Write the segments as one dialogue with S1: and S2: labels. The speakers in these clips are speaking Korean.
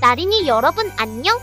S1: 나린이 여러분 안녕?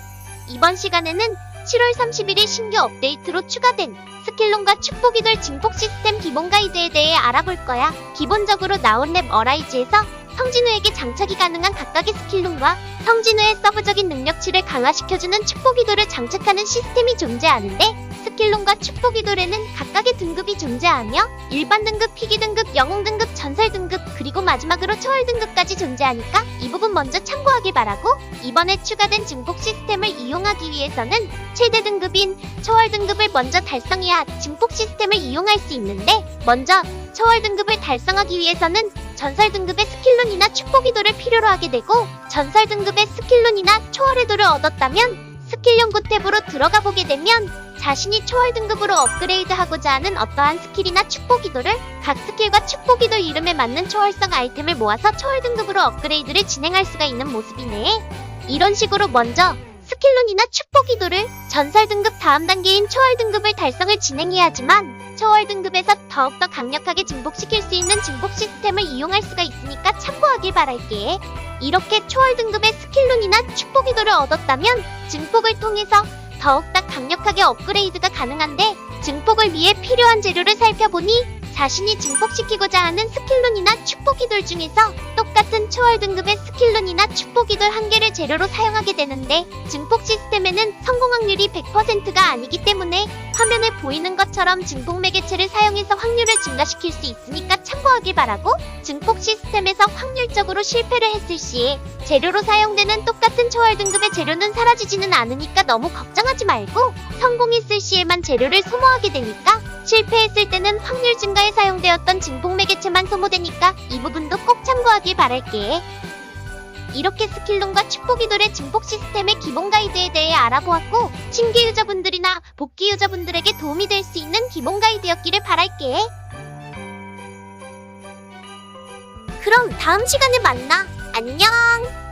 S1: 이번 시간에는 7월 31일 신규 업데이트로 추가된 스킬론과 축복이들 증폭 시스템 기본 가이드에 대해 알아볼 거야. 기본적으로 나온 랩 어라이즈에서 성진우에게 장착이 가능한 각각의 스킬론과 성진우의 서브적인 능력치를 강화시켜주는 축복이돌을 장착하는 시스템이 존재하는데 스킬론과 축복이돌에는 각각의 등급이 존재하며 일반 등급, 희귀 등급, 영웅 등급, 전설 등급, 그리고 마지막으로 초월 등급까지 존재하니까 이 부분 먼저 참고하길 바라고 이번에 추가된 증폭 시스템을 이용하기 위해서는 최대 등급인 초월 등급을 먼저 달성해야 증폭 시스템을 이용할 수 있는데 먼저 초월 등급을 달성하기 위해서는 전설 등급의 스킬론이나 축복이돌을 필요로 하게 되고 전설 등급의 스킬론이나 초월의 돌을 얻었다면 스킬 연구 탭으로 들어가 보게 되면 자신이 초월 등급으로 업그레이드하고자 하는 어떠한 스킬이나 축복이돌을 각 스킬과 축복이돌 이름에 맞는 초월성 아이템을 모아서 초월 등급으로 업그레이드를 진행할 수가 있는 모습이네. 이런 식으로 먼저 스킬론이나 축복이돌을 전설 등급 다음 단계인 초월 등급을 달성을 진행해야지만 초월 등급에서 더욱더 강력하게 증폭시킬 수 있는 증폭 시스템을 이용할 수가 있으니까 참고하길 바랄게. 이렇게 초월 등급의 스킬론이나 축복이돌을 얻었다면 증폭을 통해서 더욱더 강력하게 업그레이드가 가능한데 증폭을 위해 필요한 재료를 살펴보니 자신이 증폭시키고자 하는 스킬론이나 축복이돌 중에서 똑같은 초월 등급의 스킬론이나 축복이돌 한 개를 재료로 사용하게 되는데 증폭 시스템에는 성공 확률이 100%가 아니기 때문에 화면에 보이는 것처럼 증폭 매개체를 사용해서 확률을 증가시킬 수 있으니까 참고하길 바라고 증폭 시스템에서 확률적으로 실패를 했을 시에 재료로 사용되는 똑같은 초월 등급의 재료는 사라지지는 않으니까 너무 걱정하지 말고 성공했을 시에만 재료를 소모하게 되니까 실패했을 때는 확률 증가에 사용되었던 증폭 매개체만 소모되니까 이 부분도 꼭 참고하길 바랄게. 이렇게 스킬론과 축복이돌의 증폭 시스템의 기본 가이드에 대해 알아보았고 신규 유저분들이나 복귀 유저분들에게 도움이 될 수 있는 기본 가이드였기를 바랄게. 그럼 다음 시간에 만나. 안녕.